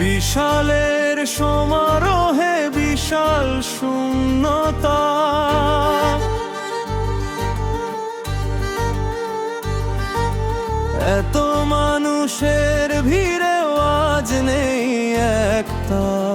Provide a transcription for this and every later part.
বিশালের সমারোহে বিশাল শূন্যতা। এত মানুষের ভিড়ে আজ নেই একটা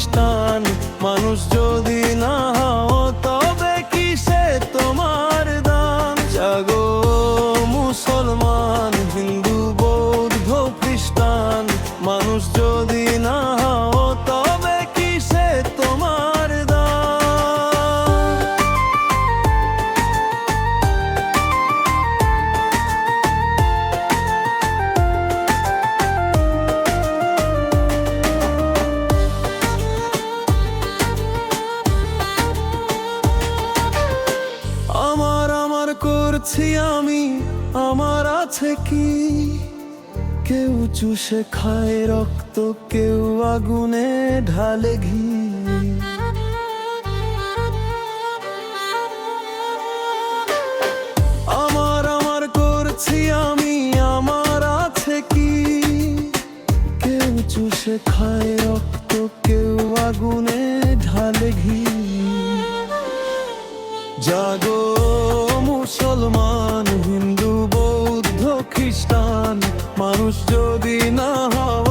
খ্রিস্টান মানুষ যদি না হও, তবে কিসে তোমার দান? জাগো, মুসলমান, হিন্দু, বৌদ্ধ খ্রিস্টান। মানুষ যদি করছি আমি, আমার আছে কি? কেউ চুষে খায় রক্ত, কেউ আগুনে ঢালে ঘি। আমার আমার করছি আমি, আমার আছে কি? কেউ চুষে খায় রক্ত, কেউ আগুনে ঢালে ঘি। জাগো। মুসলমান হিন্দু বৌদ্ধ খ্রিস্টান মানুষ যদি না হও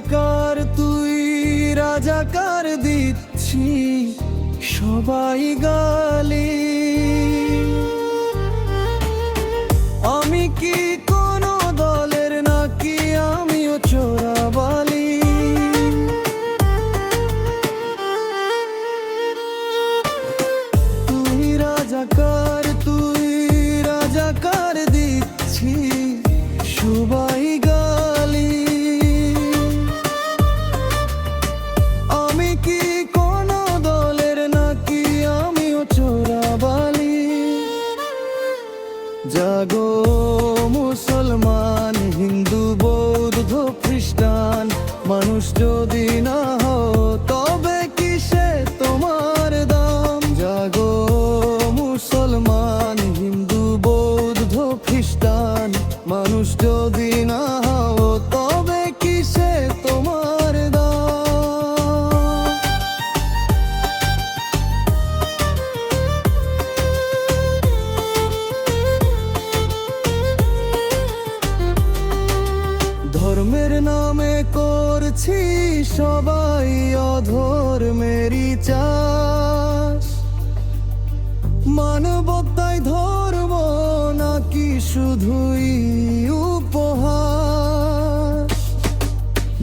রাজাকার, তুই রাজাকার দিচ্ছি সবাই গালি। আমি কি কোনো দলের নাকি আমিও চোরাবালি তুই রাজাকার করছি সবাই অধর্মেরই চাষ। মানবতায় ধর্ম নাকি শুধুই উপহার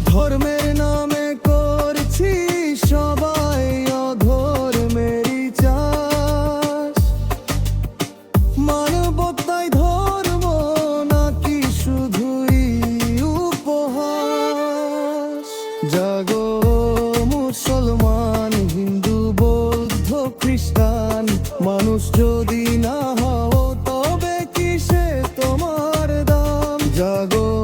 ধর্মের নামে করছি সবাই অধর্মেরই চাষ। গো